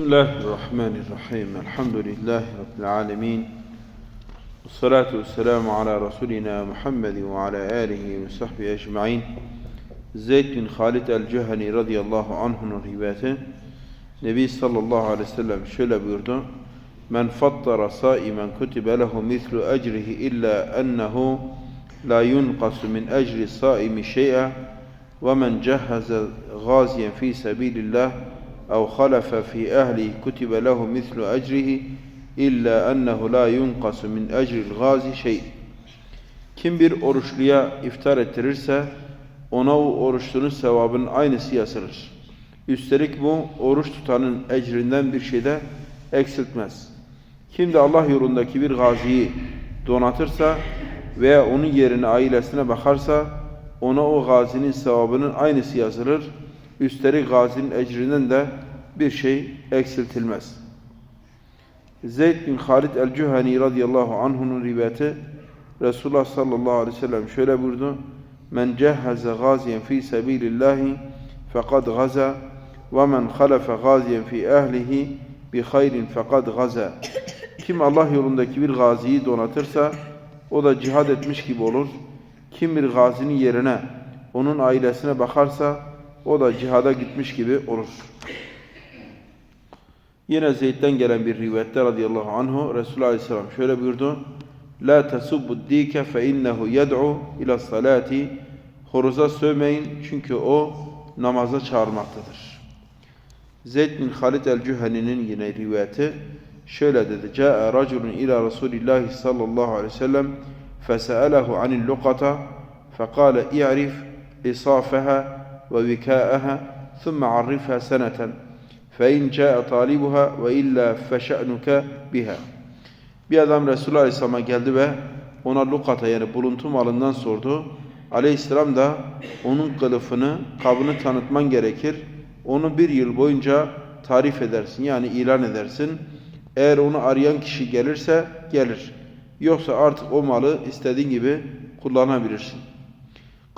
بسم الله الرحمن الرحيم الحمد لله رب العالمين والصلاة والسلام على رسولنا محمد وعلى آله وصحبه أجمعين زيد بن خالد الجهني رضي الله عنه رواته نبي صلى الله عليه وسلم شل بيردون من فطر صائما كتب له مثل أجره إلا أنه لا ينقص من أجر الصائم شيئا ومن جهز غازيا في سبيل الله أو خلف في أهله كتب له مثل أجره إلا أنه لا ينقص من أجر الغازي شيء Kim bir oruçluya iftar ettirirse ona o oruçlunun sevabının aynısı yazılır. Üstelik bu oruç tutanın ecrinden bir şey de eksiltmez. Kim de Allah yolundaki bir gaziyi donatırsa veya onun yerine ailesine bakarsa ona o gazinin sevabının aynısı yazılır. Üstelik gazinin ecrinden de bir şey eksiltilmez. Zeyd bin Halid el-Cüheni radıyallahu anh'unun rivayeti Resulullah sallallahu aleyhi ve sellem şöyle buyurdu. Men cehhaze gaziyen fi sebilillahi fekad gaza ve men halefe gaziyen fi ehlihi bi hayrin fekad gaza. Kim Allah yolundaki bir gaziyi donatırsa o da cihad etmiş gibi olur. Kim bir gazinin yerine onun ailesine bakarsa o da cihada gitmiş gibi olur. Yine Zeyd'den gelen bir rivayette radıyallahu anhu Resulullah aleyhisselam şöyle buyurdu. La tasubbu dike fe innehu yed'u ila salati. Horoza sövmeyin çünkü o namaza çağırmaktadır. Zeyd bin Halid el-Cüheni'nin yine rivayeti şöyle dedi. Câe raculun ila Resulillahi sallallahu aleyhi ve sellem fese'elehu anil lukata fekâle i'rif isafeha ve vikâeha thumme arrifha seneten. فإن جاء طالبها وإلا فشأنك بها Bir adam Resulullah Aleyhisselam'a geldi ve ona lukata yani buluntu malından sordu. Aleyhisselam da onun kılıfını, kabını tanıtman gerekir. Onu bir yıl boyunca tarif edersin yani ilan edersin. Eğer onu arayan kişi gelirse gelir. Yoksa artık o malı istediğin gibi kullanabilirsin.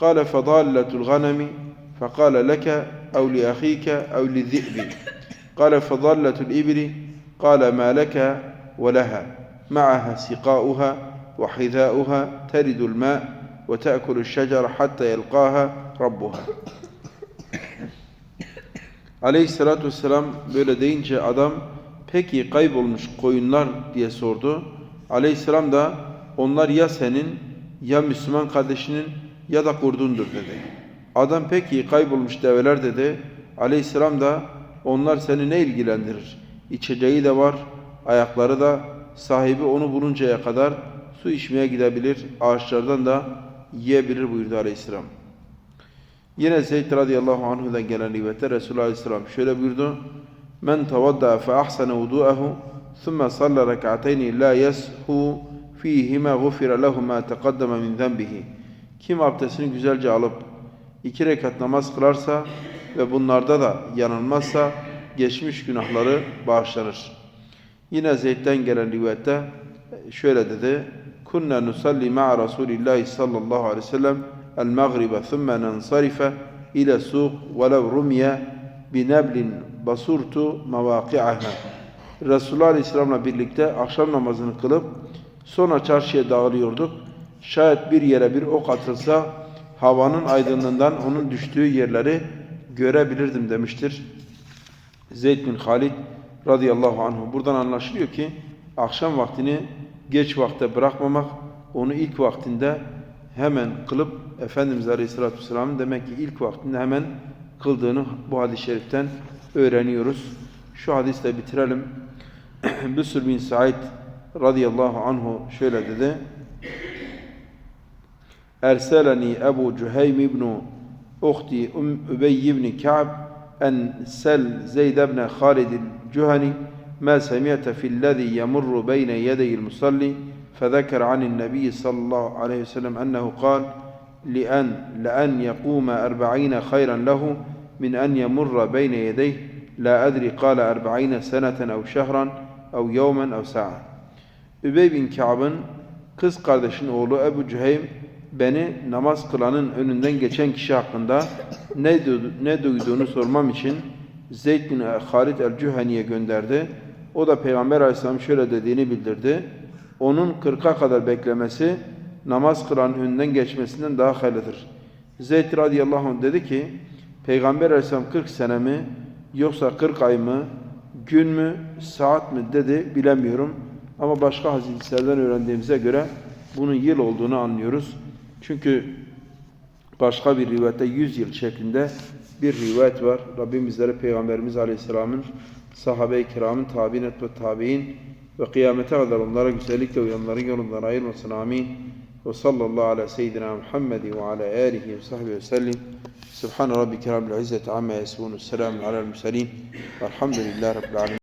قال فضالة الغنم فقال لك أو لأخيك أو للذئب قال فضالة الإبل قال ما لك ولها معها سقاؤها وحذاؤها ترد الماء وتأكل الشجر حتى يلقاها ربها Aleyhissalatü vesselam böyle deyince adam peki kaybolmuş koyunlar diye sordu. Aleyhisselam da onlar ya senin ya Müslüman kardeşinin ya da kurdundur dedi. Adam peki kaybolmuş develer dedi. Aleyhisselam da onlar seni ne ilgilendirir? İçeceği de var, ayakları da sahibi onu buluncaya kadar su içmeye gidebilir, ağaçlardan da yiyebilir buyurdu Aleyhisselam. Yine Zeyd radıyallahu anhu'dan gelen rivayette Resulullah Aleyhisselam şöyle buyurdu. Men tavadda fe ahsana vudu'ahu thumma salla rek'atayn la yashu fihima gufira lehu ma taqaddama min zenbihi. Kim abdestini güzelce alıp iki rekat namaz kılarsa ve bunlarda da yanılmazsa geçmiş günahları bağışlanır. Yine Zeyd'den gelen rivayette şöyle dedi. Kunna nusalli ma'a Rasulillahi sallallahu aleyhi ve sellem el-magribe thumme nensarife ile suq velev rumye bineblin basurtu mevaki'aha. Resulullah Aleyhisselam'la birlikte akşam namazını kılıp sonra çarşıya dağılıyorduk. Şayet bir yere bir ok atılsa havanın aydınlığından onun düştüğü yerleri görebilirdim demiştir. Zeyd bin Halid radıyallahu anhu. Buradan anlaşılıyor ki akşam vaktini geç vakte bırakmamak, onu ilk vaktinde hemen kılıp Efendimiz Aleyhisselatü Vesselam'ın demek ki ilk vaktinde hemen kıldığını bu hadis-i şeriften öğreniyoruz. Şu hadisle bitirelim. Büsür bin Said radıyallahu anhu şöyle dedi. Erseleni Ebu Cüheym ibnu أختي أم أبي بن كعب أن سل زيد بن خالد الجهني ما سمعت في الذي يمر بين يدي المصلي فذكر عن النبي صلى الله عليه وسلم أنه قال لأن لأن يقوم أربعين خيرا له من أن يمر بين يديه لا أدري قال أربعين سنة أو شهرا أو يوما أو ساعة. Übey bin Ka'b'ın kız kardeşinin oğlu Ebu Cüheym beni namaz kılanın önünden geçen kişi hakkında ne, ne duyduğunu sormam için Zeyd bin Halid el-Cüheni'ye gönderdi. O da Peygamber Aleyhisselam şöyle dediğini bildirdi. Onun 40'a kadar beklemesi namaz kılan önünden geçmesinden daha hayırlıdır. Zeyd radıyallahu anh dedi ki Peygamber Aleyhisselam 40 sene mi yoksa 40 ay mı gün mü saat mi dedi bilemiyorum. Ama başka hadislerden öğrendiğimize göre bunun yıl olduğunu anlıyoruz. Çünkü başka bir rivayette 100 yıl şeklinde bir rivayet var. Rabbim bizlere Peygamberimiz Aleyhisselam'ın sahabe-i kiramın tabi'in et ve tabi'in ve kıyamete kadar onlara güzellikle uyanların yolundan ayırmasın. Amin. Ve sallallahu ala seyyidina Muhammed ve ala alihi ve sahbihi ve sellim. Subhan rabbike rabbil izzeti amma yasifun. Selamun alel murselin. Velhamdülillahi rabbil alamin.